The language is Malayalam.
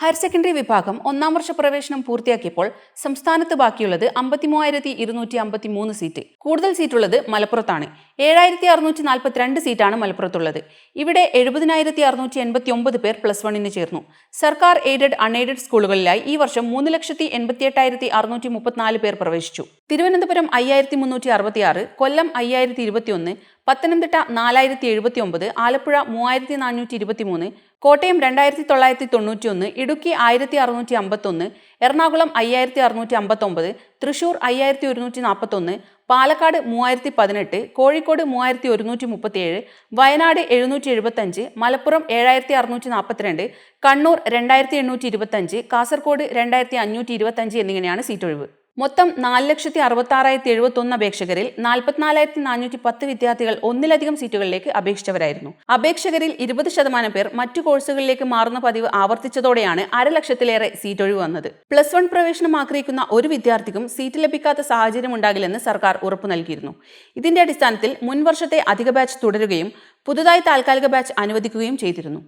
ഹയർ സെക്കൻഡറി വിഭാഗം ഒന്നാം വർഷ പ്രവേശനം പൂർത്തിയാക്കിയപ്പോൾ സംസ്ഥാനത്ത് ബാക്കിയുള്ളത് അമ്പത്തിമൂവായിരത്തി ഇരുന്നൂറ്റി അമ്പത്തി മൂന്ന് സീറ്റ്. കൂടുതൽ സീറ്റുള്ളത് മലപ്പുറത്താണ്. ഏഴായിരത്തി അറുന്നൂറ്റി നാൽപ്പത്തിരണ്ട് സീറ്റാണ് മലപ്പുറത്തുള്ളത്. ഇവിടെ എഴുപതിനായിരത്തി അറുന്നൂറ്റി എൺപത്തി ഒമ്പത് പേർ പ്ലസ് വണ്ണിന് ചേർന്നു. സർക്കാർ എയ്ഡഡ് അൺഎയ്ഡഡ് സ്കൂളുകളിലായി ഈ വർഷം മൂന്ന് ലക്ഷത്തി എൺപത്തി എട്ടായിരത്തി അറുന്നൂറ്റി മുപ്പത്തിനാല് പേർ പ്രവേശിച്ചു. തിരുവനന്തപുരം അയ്യായിരത്തി മുന്നൂറ്റി അറുപത്തി ആറ് കൊല്ലം അയ്യായിരത്തി ഇരുപത്തിയൊന്ന് പത്തനംതിട്ട നാലായിരത്തി എഴുപത്തി ഒമ്പത് ആലപ്പുഴ മൂവായിരത്തി നാനൂറ്റി ഇരുപത്തി മൂന്ന് കോട്ടയം രണ്ടായിരത്തി തൊള്ളായിരത്തി തൊണ്ണൂറ്റി ഒന്ന് ഇടുക്കി ആയിരത്തി അറുന്നൂറ്റി അമ്പത്തൊന്ന് എറണാകുളം അയ്യായിരത്തി അറുന്നൂറ്റി അമ്പത്തൊമ്പത് തൃശൂർ അയ്യായിരത്തി ഒരുന്നൂറ്റി നാൽപ്പത്തൊന്ന് പാലക്കാട് മൂവായിരത്തി പതിനെട്ട് കോഴിക്കോട് മൂവായിരത്തി ഒരുന്നൂറ്റി മുപ്പത്തിയേഴ് വയനാട് എഴുന്നൂറ്റി എഴുപത്തഞ്ച് മലപ്പുറം ഏഴായിരത്തി അറുന്നൂറ്റി നാൽപ്പത്തിരണ്ട് കണ്ണൂർ രണ്ടായിരത്തി എണ്ണൂറ്റി ഇരുപത്തഞ്ച് കാസർഗോഡ് രണ്ടായിരത്തി അഞ്ഞൂറ്റി ഇരുപത്തഞ്ച് എന്നിങ്ങനെയാണ് സീറ്റൊഴിവ്. മൊത്തം നാല് ലക്ഷത്തി അറുപത്തി ആറായിരത്തി എഴുപത്തി ഒന്ന് അപേക്ഷകരിൽ നാൽപ്പത്തിനാലായിരത്തി നാനൂറ്റി പത്ത് വിദ്യാർത്ഥികൾ ഒന്നിലധികം സീറ്റുകളിലേക്ക് അപേക്ഷിച്ചവരായിരുന്നു. അപേക്ഷകരിൽ ഇരുപത് ശതമാനം പേർ മറ്റു കോഴ്സുകളിലേക്ക് മാറുന്ന പതിവ് ആവർത്തിച്ചതോടെയാണ് അരലക്ഷത്തിലേറെ സീറ്റ് ഒഴിവ് വന്നത്. പ്ലസ് വൺ പ്രവേശനം ആഗ്രഹിക്കുന്ന ഒരു വിദ്യാർത്ഥിക്കും സീറ്റ് ലഭിക്കാത്ത സാഹചര്യം ഉണ്ടാകില്ലെന്ന് സർക്കാർ ഉറപ്പു നൽകിയിരുന്നു. ഇതിന്റെ അടിസ്ഥാനത്തിൽ മുൻവർഷത്തെ അധിക ബാച്ച് തുടരുകയും പുതുതായി താൽക്കാലിക ബാച്ച് അനുവദിക്കുകയും ചെയ്തിരുന്നു.